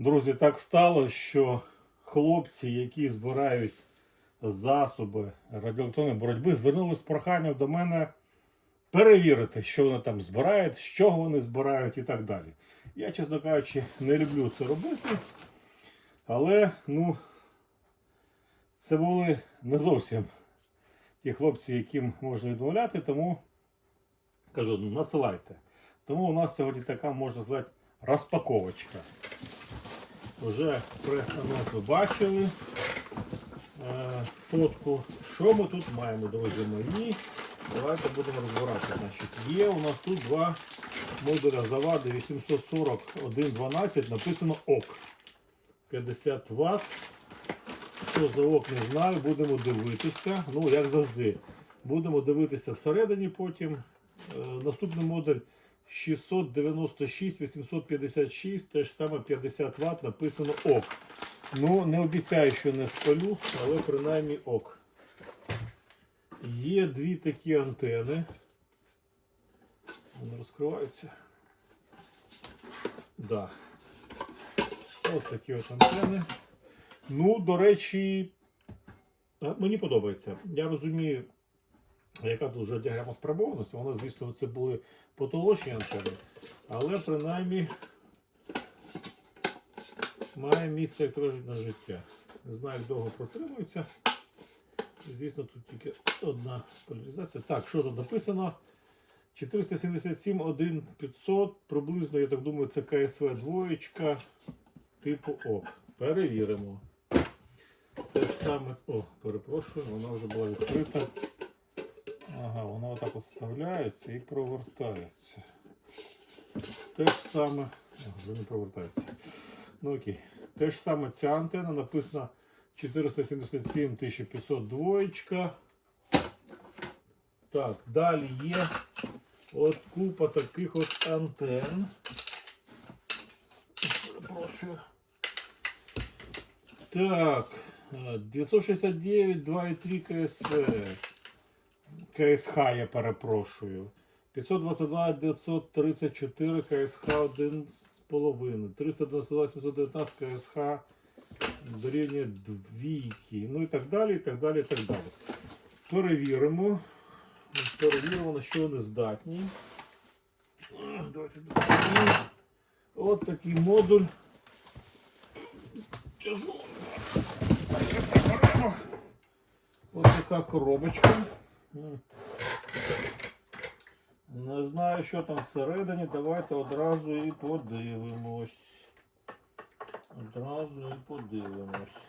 Друзі, так стало, що хлопці, які збирають засоби радіоелектронної боротьби, звернулися з проханням до мене перевірити, що вони там збирають, з чого вони збирають і так далі. Я, чесно кажучи, не люблю це робити, але ну, це були не зовсім ті хлопці, яким можна відмовляти, тому кажу, ну, насилайте. Тому у нас сьогодні така, можна сказати, розпаковочка. Вже прес-анонс бачили е, фотку. Що ми тут маємо, друзі мої? Давайте будемо розбирати. Значить, є у нас тут два модуля завади 84112, написано ОК. 50 Вт. Що за ок, не знаю, будемо дивитися. Ну, як завжди, будемо дивитися всередині потім. Е, наступний модуль 696 856, теж саме 50 Вт, написано ок. Ну, не обіцяю, що не спалю, але принаймні ок. Є дві такі антени. Вони розкриваються. Да. Ось такі от антени. Ну, до речі, мені подобається. Я розумію, яка тут вже діаграма спрямованості. Вона, звісно, це були потолочні антени. Але принаймні має місце, як на життя. Не знаю, як довго протримується. Звісно, тут тільки одна поляризація. Так, що тут написано? 477 1500, приблизно, я так думаю, це КСВ двоєчка типу ОК. Перевіримо. Те ж саме. О, перепрошую, вона вже була відкрита. Ага, вона отак от вставляється і провертається. Те ж саме. Ага, не провертається. Ну окей. Те ж саме ця антенна написано 477 1500 двоєчка. Так, далі є от купа таких от антенн. Перепрошую. Так, е, 969 2,3 КСВ. КСХ я перепрошую. 522 934 КСХ 1,5. 392 719 КСХ дорівнює двійки. Ну і так далі, і так далі, і так далі. Перевіримо. Перевіримо, на що вони здатні. Давайте. От такий модуль. Тяжелий. Ось така коробочка. Не знаю, що там всередині. Давайте одразу і подивимось. Одразу і подивимось.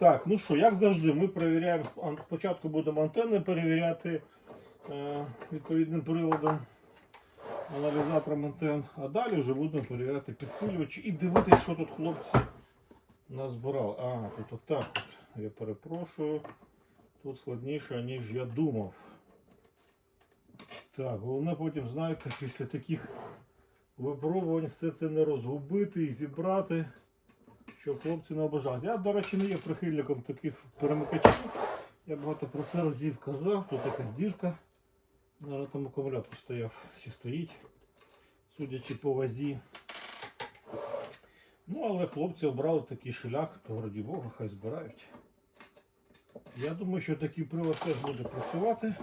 Так, ну що, як завжди, ми перевіряємо. Спочатку будемо антенни перевіряти е, відповідним приладом, аналізатором антенн, а далі вже будемо перевіряти підсилювачі і дивитися, що тут хлопці назбирали. А, тут отак. От. Я перепрошую. Тут складніше, ніж я думав. Так, головне потім, знаєте, після таких випробувань все це не розгубити і зібрати, щоб хлопці не обажалися. Я, до речі, не є прихильником таких перемикачів. Я багато про це разів казав. Тут якась дірка. Там акумулятор стояв, ще стоїть, судячи по вазі. Ну, але хлопці обрали такий шлях, то раді Бога, хай збирають. Я думаю, що такий прилад теж буде працювати.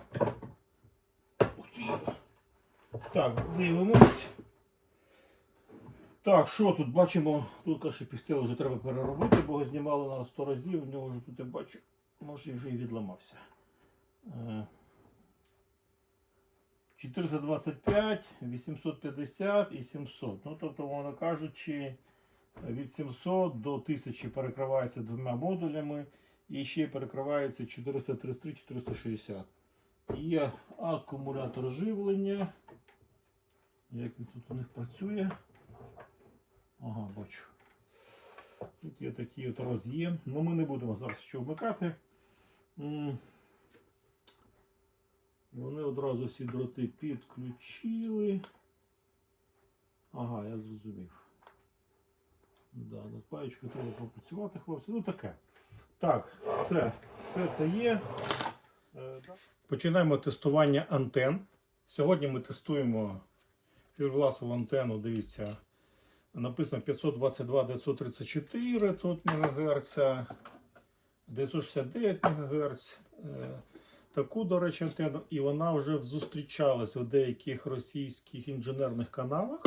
Так, дивимось. Так, що тут бачимо? Тут каже, пістел вже треба переробити, бо знімали на 100 разів, в нього вже тут я бачу, може вже і відламався. Е, 425, 850 і 700. Ну, тобто, воно кажучи, від 700 до 1000 перекривається двома модулями і ще перекривається 433, 460. Є акумулятор живлення. Як він тут у них працює? Ага, бачу. Тут є такий от роз'єм. Ну ми не будемо зараз що вмикати. Вони одразу всі дроти підключили. Ага, я зрозумів. Да, над паєчкою треба попрацювати, хлопці. Ну таке. Так, все, все це є. Починаємо тестування антен. Сьогодні ми тестуємо фіргласову антенну. Дивіться, написано 522 934 тут МГц, 969 МГц. Таку, до речі, антенну, і вона вже зустрічалась в деяких російських інженерних каналах.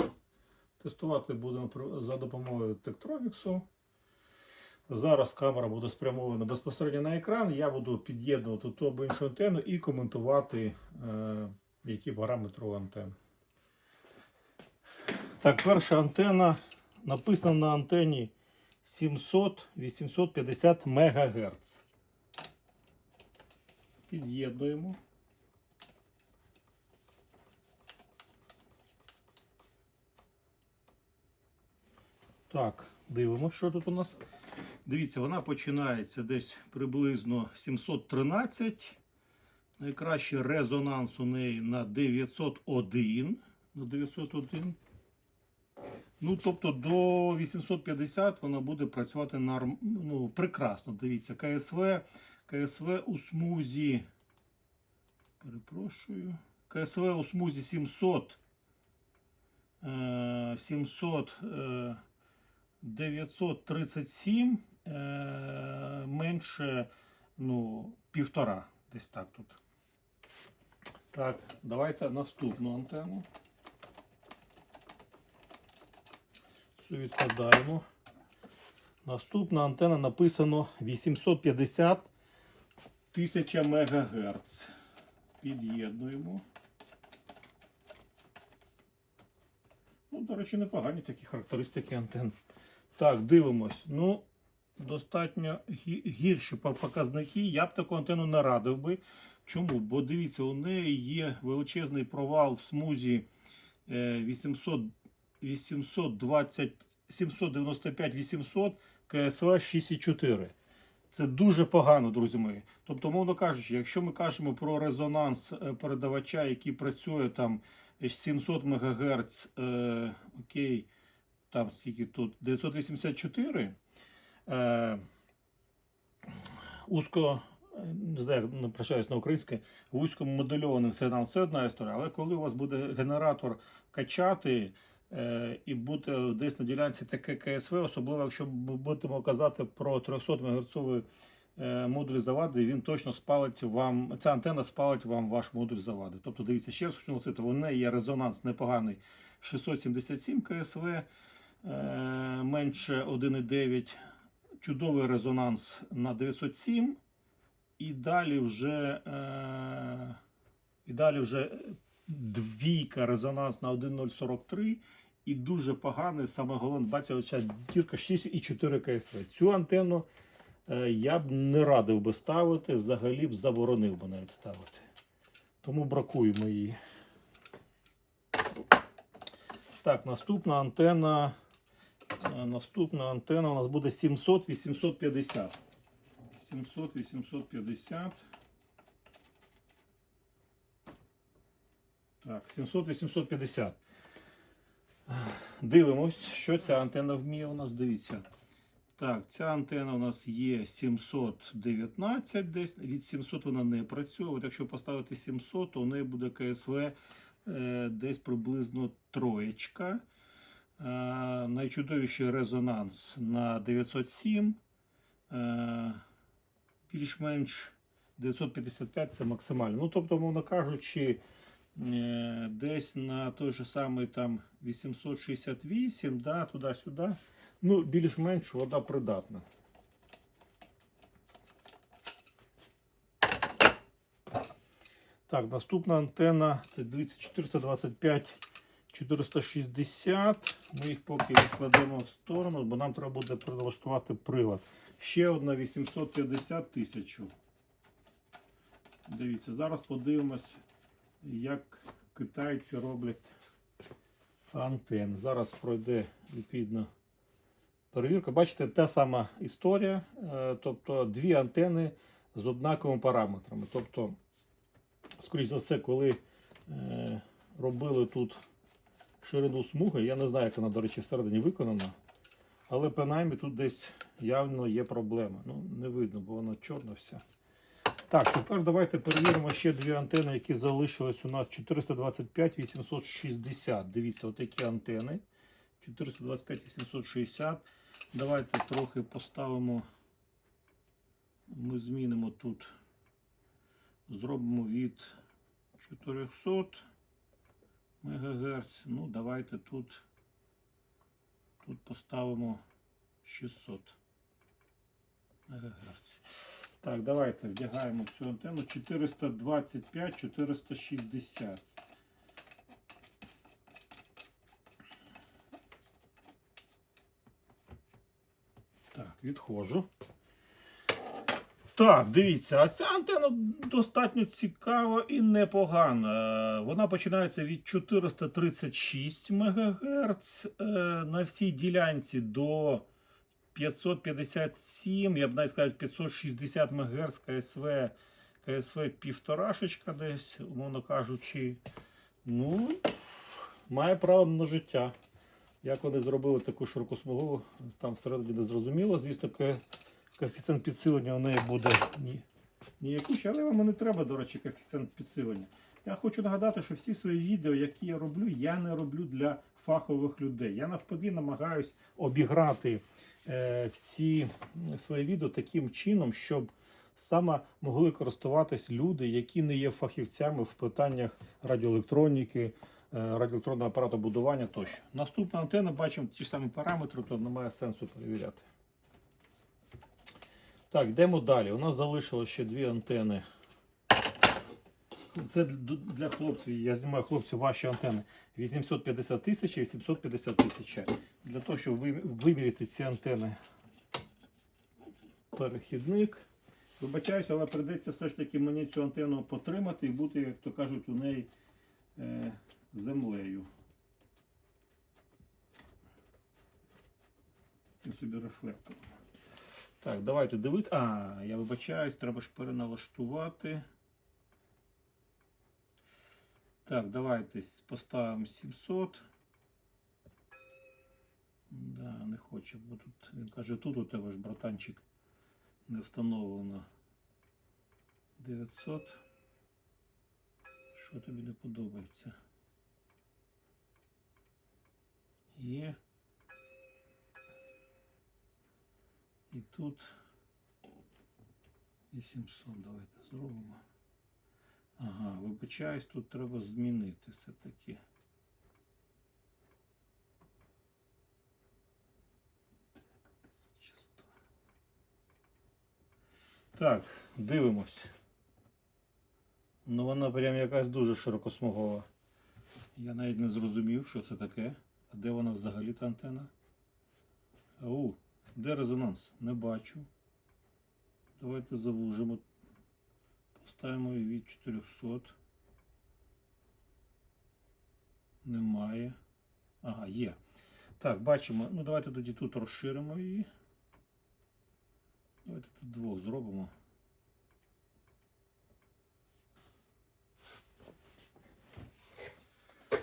Тестувати будемо за допомогою Tektronix. Зараз камера буде спрямована безпосередньо на екран. Я буду під'єднувати ту або іншу антенну і коментувати, е, які параметри у антенн. Так, перша антенна написана на антенні 700-850 МГц. Під'єднуємо. Так, дивимося, що тут у нас. Дивіться, вона починається десь приблизно 713. Найкращий резонанс у неї на 901. На 901. Ну, тобто до 850 вона буде працювати норм... ну, прекрасно. Дивіться, КСВ, КСВ у смузі. Перепрошую. КСВ у смузі 700. е, 700. е, 937 е, менше ну, півтора. Десь так тут. Так, давайте наступну антенну. Цю відкладаємо. Наступна антенна написано 850 1000 МГц. Під'єднуємо. Ну, до речі, непогані такі характеристики антенн. Так, дивимось. Ну, достатньо гірші по- показники. Я б таку антенну не радив би. Чому? Бо дивіться, у неї є величезний провал в смузі е, 800, 820, 795 800 КСВ 6,4. Це дуже погано, друзі мої. Тобто, мовно кажучи, якщо ми кажемо про резонанс е, передавача, який працює там е, 700 МГц, е, окей, там скільки тут 984. Е, узко, е, не знаю, як не прощаюсь на українське, вузькомодульований сигнал це одна історія. Але коли у вас буде генератор качати е, і буде десь на ділянці таке КСВ, особливо якщо ми будемо казати про 300 МГц е, модуль завади, він точно спалить вам, ця антенна спалить вам ваш модуль завади. Тобто, дивіться, ще раз хочу наголосити, у неї є резонанс непоганий 677 КСВ, е, менше 1,9, чудовий резонанс на 907. І далі вже, е, і далі вже двійка резонанс на 1,043. І дуже поганий, саме головне, бачите, оця дірка 6,4 КСВ. Цю антенну е, я б не радив би ставити, взагалі б заборонив би навіть ставити. Тому бракуємо її. Так, наступна антенна. е, Наступна антенна у нас буде 700-850. 700-850. Так, 700-850. Дивимось, що ця антенна вміє у нас. Дивіться. Так, ця антенна у нас є 719 десь. Від 700 вона не працює. От якщо поставити 700, то у неї буде КСВ е, десь приблизно троєчка. Е, найчудовіший резонанс на 907. Е, більш-менш 955 це максимально. Ну, тобто, мовно кажучи, десь на той же самий там 868, да, туди-сюди. Ну, більш-менш вода придатна. Так, наступна антенна це 425 460. Ми їх поки відкладемо в сторону, бо нам треба буде прилаштувати прилад. Ще одна 850 тисяч. Дивіться, зараз подивимось, як китайці роблять антен. Зараз пройде відповідно перевірка. Бачите, та сама історія. Е, Тобто дві антени з однаковими параметрами. Тобто, скоріш за все, коли е, робили тут ширину смуги, я не знаю, як вона, до речі, всередині виконана. Але принаймні тут десь явно є проблема. Ну, не видно, бо вона чорна вся. Так, тепер давайте перевіримо ще дві антени, які залишились у нас 425 860. Дивіться, отакі антени. 425 860. Давайте трохи поставимо. Ми змінимо тут. Зробимо від 400 МГц. Ну, давайте тут, тут поставимо 600 МГц. Так, давайте вдягаємо цю антенну 425 460. Так, відходжу. Так, дивіться, а ця антенна достатньо цікава і непогана. Вона починається від 436 МГц е, на всій ділянці до 557, я б навіть сказав, 560 МГц КСВ, КСВ півторашечка десь, умовно кажучи. Ну, має право на життя. Як вони зробили таку широкосмугову, там всередині не зрозуміло. Звісно, ко- коефіцієнт підсилення у неї буде ні, ніякущий, але вам не треба, до речі, коефіцієнт підсилення. Я хочу нагадати, що всі свої відео, які я роблю, я не роблю для фахових людей. Я навпаки намагаюсь обіграти е, всі свої відео таким чином, щоб саме могли користуватись люди, які не є фахівцями в питаннях радіоелектроніки, е, радіоелектронного апарату будування тощо. Наступна антенна, бачимо ті ж самі параметри, то немає сенсу перевіряти. Так, йдемо далі. У нас залишилось ще дві антени. Це для хлопців. Я знімаю хлопців ваші антени. 850 тисяч і 850 тисяч. Для того, щоб ви- виміряти ці антени. Перехідник. Вибачаюся, але прийдеться все ж таки мені цю антенну потримати і бути, як то кажуть, у неї е, землею. Таким собі рефлектором. Так, давайте дивити. А, я вибачаюсь, треба ж переналаштувати. Так, давайте поставимо 700. Да, не хоче, бо тут він каже, тут у тебе ж братанчик не встановлено 900. Що тобі не подобається? Є. І тут 800 давайте зробимо. Ага, вибачаюсь, тут треба змінити все-таки. Так, дивимось. Ну вона прям якась дуже широкосмугова. Я навіть не зрозумів, що це таке. А де вона взагалі та антена? Ау, де резонанс? Не бачу. Давайте завужимо. Поставимо її від 400. Немає. Ага, є. Так, бачимо. Ну, давайте тоді тут розширимо її. Давайте тут двох зробимо.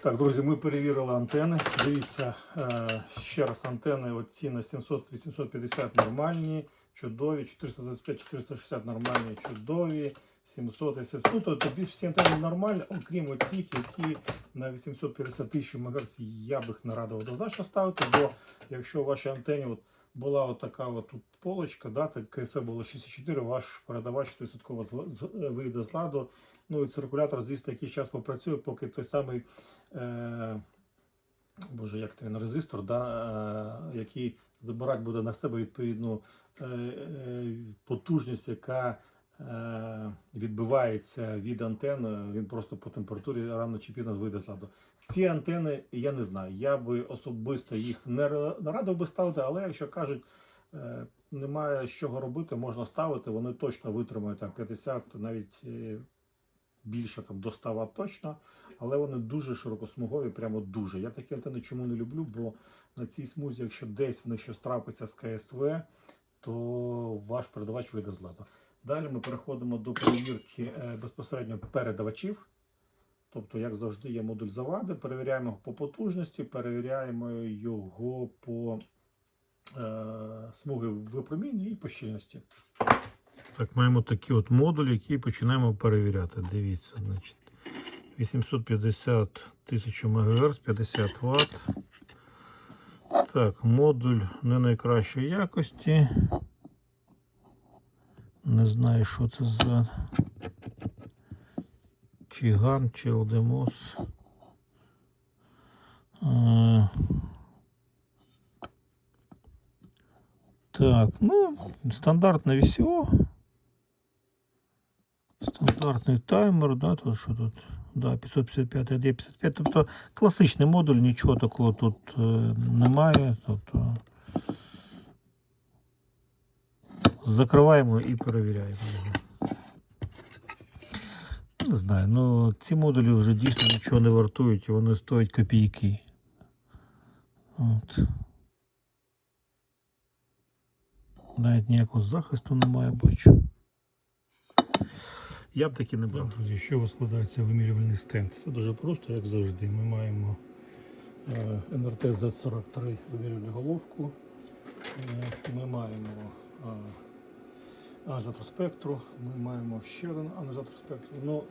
Так, друзі, ми перевірили антени. Дивіться, е, ще раз антени оці на 700-850 нормальні, чудові, 425-460 нормальні, чудові, 700 і 700. Ну, тобто всі антени нормальні, окрім оцих, які на 850 тисяч МГц я б їх не радив однозначно ставити, бо якщо у вашій антені от була от така от полочка, да, так КСВ було 64, ваш передавач 100% з- з- вийде з ладу. Ну і циркулятор, звісно, якийсь час попрацює, поки той самий, е, боже, як той резистор, да, е, який забирати буде на себе відповідну е, е, потужність, яка відбивається від антен, він просто по температурі рано чи пізно вийде з ладу. Ці антени я не знаю. Я би особисто їх не радив би ставити, але якщо кажуть, е, немає з чого робити, можна ставити, вони точно витримають там 50, навіть е, більше там до 100 Вт точно, але вони дуже широкосмугові, прямо дуже. Я такі антени чому не люблю, бо на цій смузі, якщо десь в них щось трапиться з КСВ, то ваш передавач вийде з ладу. Далі ми переходимо до перевірки е, безпосередньо передавачів. Тобто, як завжди, є модуль завади, перевіряємо його по потужності, перевіряємо його по е, смуги випроміння і по щільності. Так, маємо такий от модуль, який починаємо перевіряти. Дивіться, значить. 850 тисяч МГц, 50 Вт. Так, модуль не найкращої якості. Не знаю, що це за чи ган, чи Алдемос. Е, Так, ну, стандартне VCO. Стандартний таймер, да, тут що тут? Да, 555 d 55 Тобто класичний модуль, нічого такого тут е, немає. Тобто закриваємо і перевіряємо його. Не знаю, ну ці модулі вже дійсно нічого не вартують і вони стоять копійки. От. Навіть ніякого захисту немає, бачу. Я б таки не брав. Друзі, що складається вимірювальний стенд? Все дуже просто, як завжди. Ми маємо е, НРТ Z43 вимірювальну головку. Е, Ми маємо е, аналізатор спектру, ми маємо ще один аналізатор спектру. Ну,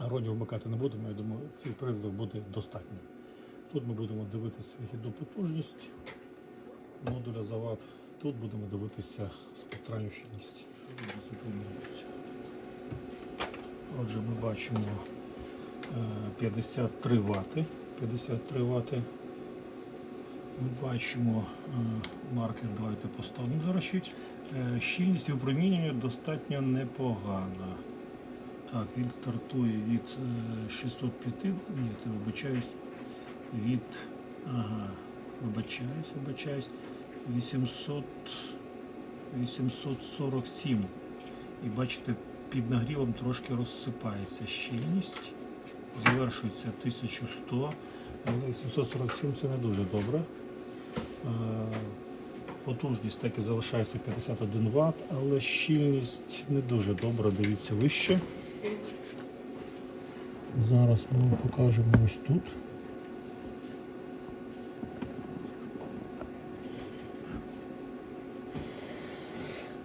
е, роді вмикати не будемо, я думаю, цих приладів буде достатньо. Тут ми будемо дивитися вихідну потужність модуля завод. Тут будемо дивитися спектральну щільність. Отже, ми бачимо е, 53 Вт. 53 Вт. Ми бачимо е, маркер, давайте поставимо, до. Е, Щільність випромінювання достатньо непогана. Так, він стартує від е, 605, ні, я вибачаюсь, від, ага, вибачаюсь, вибачаюсь, 800, 847. І бачите, під нагрівом трошки розсипається щільність. Завершується 1100, але 847 це не дуже добре. Е, Потужність так і залишається 51 Вт, але щільність не дуже добра, дивіться вище. Зараз ми вам покажемо ось тут.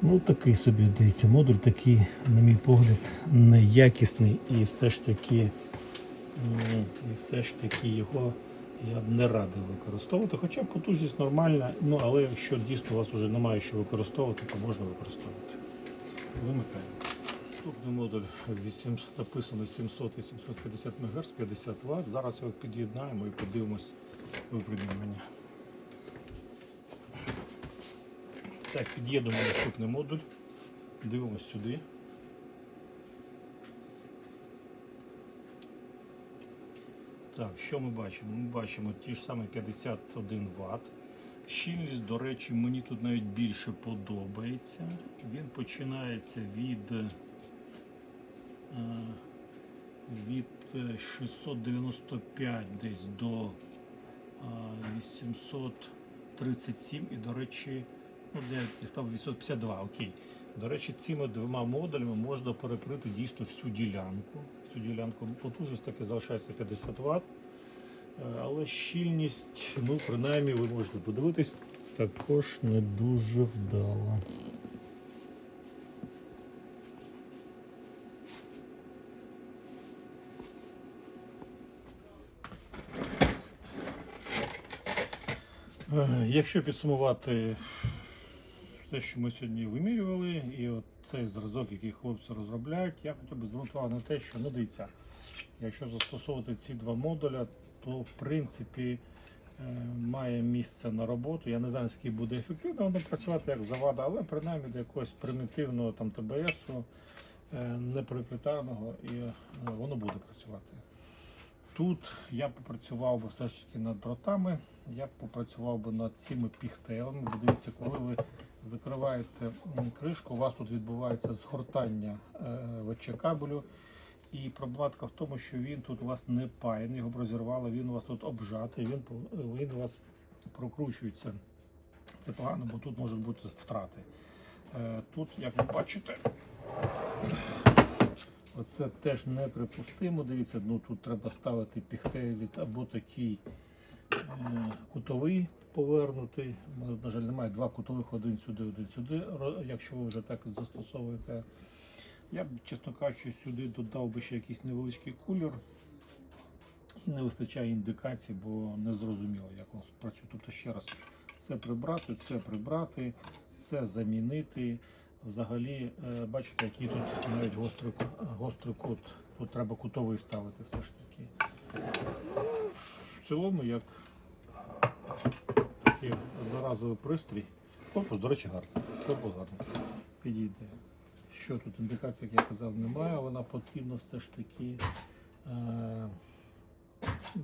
Ну, такий собі, дивіться, модуль такий, на мій погляд, неякісний і все ж таки, і все ж таки його я б не радив використовувати. Хоча потужність нормальна, ну але якщо дійсно у вас вже немає що використовувати, то можна використовувати. Вимикаємо. Наступний модуль 8, написано 700 і 750 МГц, 50 Вт. Зараз його під'єднаємо і подивимось випромінювання. Так, під'єднуємо наступний модуль. Дивимось сюди. Так, що ми бачимо? Ми бачимо ті ж самі 51 Вт. Щільність, до речі, мені тут навіть більше подобається. Він починається від, е, від е, 695 десь до е, 837 і, до речі, ну, де став 852, окей. До речі, цими двома модулями можна перекрити дійсно всю ділянку. Всю ділянку потужність таки залишається 50 Вт. Е, Але щільність, ну, принаймні, ви можете подивитись, також не дуже вдала. Е, Якщо підсумувати все, що ми сьогодні вимірювали, і от цей зразок, який хлопці розробляють, я хотів би звернути увагу на те, що ну дивіться, якщо застосовувати ці два модуля, то в принципі е, має місце на роботу. Я не знаю, скільки буде ефективно воно працювати як завада, але принаймні до якогось примітивного там ТБСу, е, непроприетарного, і е, воно буде працювати. Тут я попрацював би все ж таки над дротами, я попрацював би над цими піхтейлами. Дивіться, коли ви закриваєте кришку, у вас тут відбувається згортання е, ВЧ кабелю. І проблематика в тому, що він тут у вас не паяний, його розірвало, він у вас тут обжатий, він, він у вас прокручується. Це погано, бо тут можуть бути втрати. Е, Тут, як ви бачите, Оце теж неприпустимо. Дивіться, ну тут треба ставити піхтеліт або такий Кутовий повернутий. Мене, на жаль, немає два кутових, один сюди, один сюди. Якщо ви вже так застосовуєте. Я б, чесно кажучи, сюди додав би ще якийсь невеличкий кулер. І не вистачає індикацій, бо не зрозуміло, як воно працює. Тобто ще раз, це прибрати, це прибрати, це замінити. Взагалі, е, бачите, який тут навіть гострий, гострий кут. Тут треба кутовий ставити все ж таки. Цілому, як такий одноразовий пристрій. Корпус, до речі, гарний. Корпус гарний. Підійде. Що тут індикації, як я казав, немає. Вона потрібна все ж таки. Е,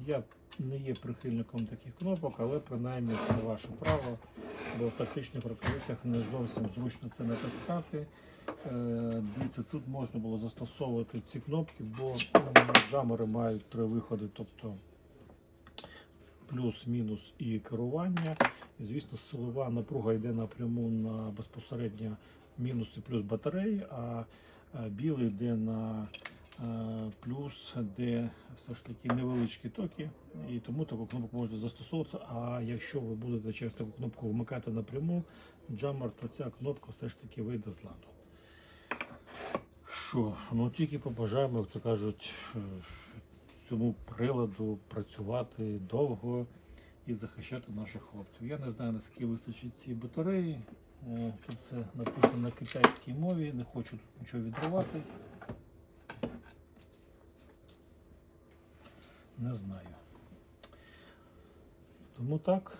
я не є прихильником таких кнопок, але принаймні це ваше право, бо в тактичних рукавицях не зовсім зручно це натискати. Е, Дивіться, тут можна було застосовувати ці кнопки, бо джамери мають три виходи, тобто плюс-мінус і керування. І, звісно, силова напруга йде напряму на безпосередньо мінус і плюс батареї, а е, білий йде на е, плюс, де все ж таки невеличкі токи, і тому таку кнопку можна застосовуватися. А якщо ви будете через таку кнопку вмикати напряму джамер, то ця кнопка все ж таки вийде з ладу. Що, ну тільки побажаємо, як то кажуть, е, цьому приладу працювати довго і захищати наших хлопців. Я не знаю, наскільки вистачить цієї батареї. Е, Тут все написано на китайській мові, не хочу тут нічого відривати. Не знаю. Тому так,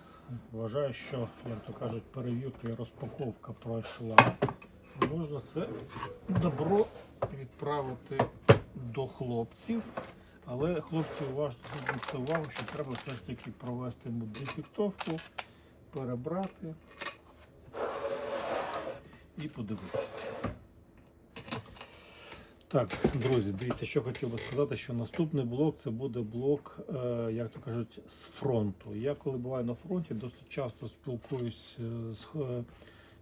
вважаю, що, як то кажуть, перевірка і розпаковка пройшла. Можна це добро відправити до хлопців. Але хлопці уважно увагу, що треба все ж таки провести йому дефектовку, перебрати і подивитися. Так, друзі, дивіться, що хотів би сказати, що наступний блок це буде блок, е, як то кажуть, з фронту. Я коли буваю на фронті, досить часто спілкуюсь е, з е,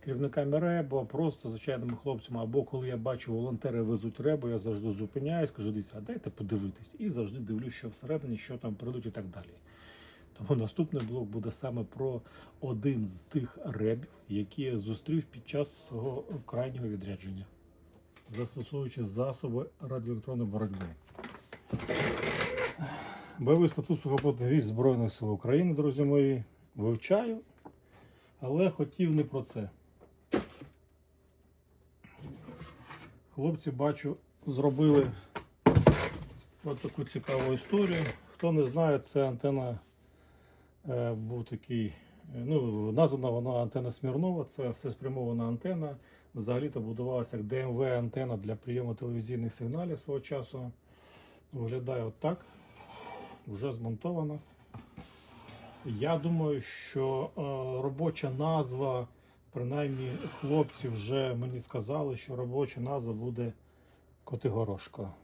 керівниками ребу, а просто звичайними хлопцями. Або коли я бачу, волонтери везуть ребу, я завжди зупиняюсь, кажу, дивіться, а дайте подивитись. І завжди дивлюсь, що всередині, що там прийдуть і так далі. Тому наступний блок буде саме про один з тих ребів, які я зустрів під час свого крайнього відрядження, застосовуючи засоби радіоелектронної боротьби. Бойовий статус сухопутних військ Збройних сил України, друзі мої, вивчаю, але хотів не про це. Хлопці, бачу, зробили от таку цікаву історію. Хто не знає, це антена е, був такий. е, Ну, названа вона антенна Смірнова, це все спрямована антенна. Взагалі-то будувалася як ДМВ антенна для прийому телевізійних сигналів свого часу. Виглядає отак. Вже змонтована. Я думаю, що е, робоча назва, принаймні хлопці вже мені сказали, що робоча назва буде Котигорошко.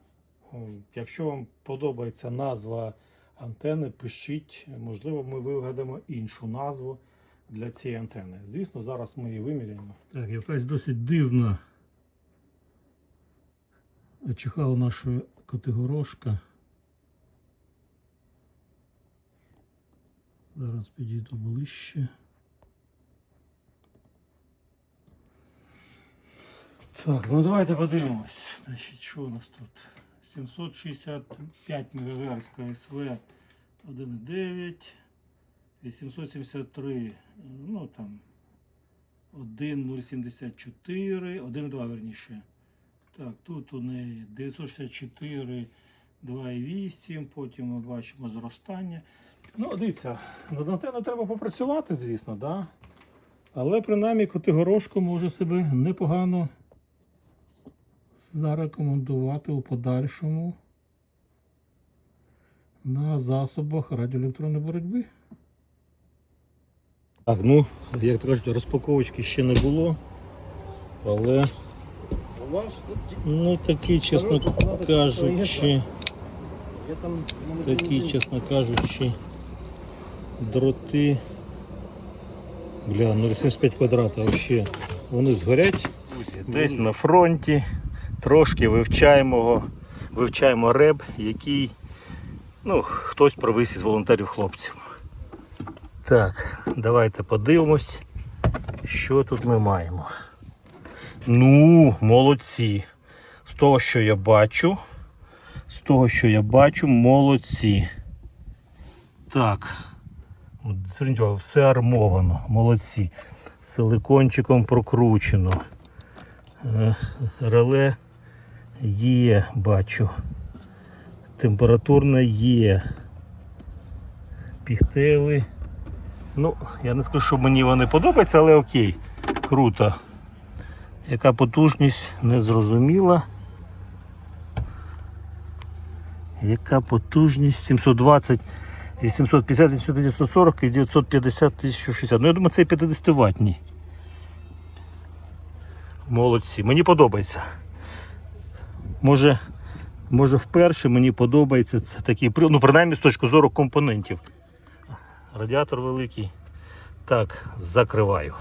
Якщо вам подобається назва антени, пишіть. Можливо, ми вигадаємо іншу назву для цієї антени. Звісно, зараз ми її виміряємо. Так, якась досить дивна чехала нашої Котигорошка. Зараз підійду ближче. Так, ну давайте подивимось. Значить, що у нас тут? 765 МГц КСВ 1,9, 873, ну там 1,074, 1,2 верніше. Так, тут у неї 964, 2,8, потім ми бачимо зростання. Ну, дивіться, над антеною треба попрацювати, звісно, да? але принаймні Котигорошко може себе непогано зарекомендувати у подальшому на засобах радіоелектронної боротьби. Так, ну, як то кажуть, розпаковочки ще не було, але У вас тут ну такі, чесно кажучи, такі, чесно кажучи, дроти. Бля, 0,75 квадрата взагалі. Вони згорять. Десь на фронті. Трошки вивчаємо, вивчаємо реб, який ну, хтось провис із волонтерів хлопців. Так, давайте подивимось, що тут ми маємо. Ну, молодці. З того, що я бачу, з того, що я бачу, молодці. Так. Зверніть увагу, все армовано, молодці. Силикончиком прокручено. Е, Реле є, бачу. Температурна є. Пігтели. Ну, я не скажу, що мені вони подобаються, але окей. Круто. Яка потужність не зрозуміла. Яка потужність? 720, 850, 840 і 950 1060. Ну, я думаю, це 50 ватні. Молодці. Мені подобається. Може, може вперше мені подобається це такий прилад, ну принаймні з точки зору компонентів. Радіатор великий. Так, закриваю.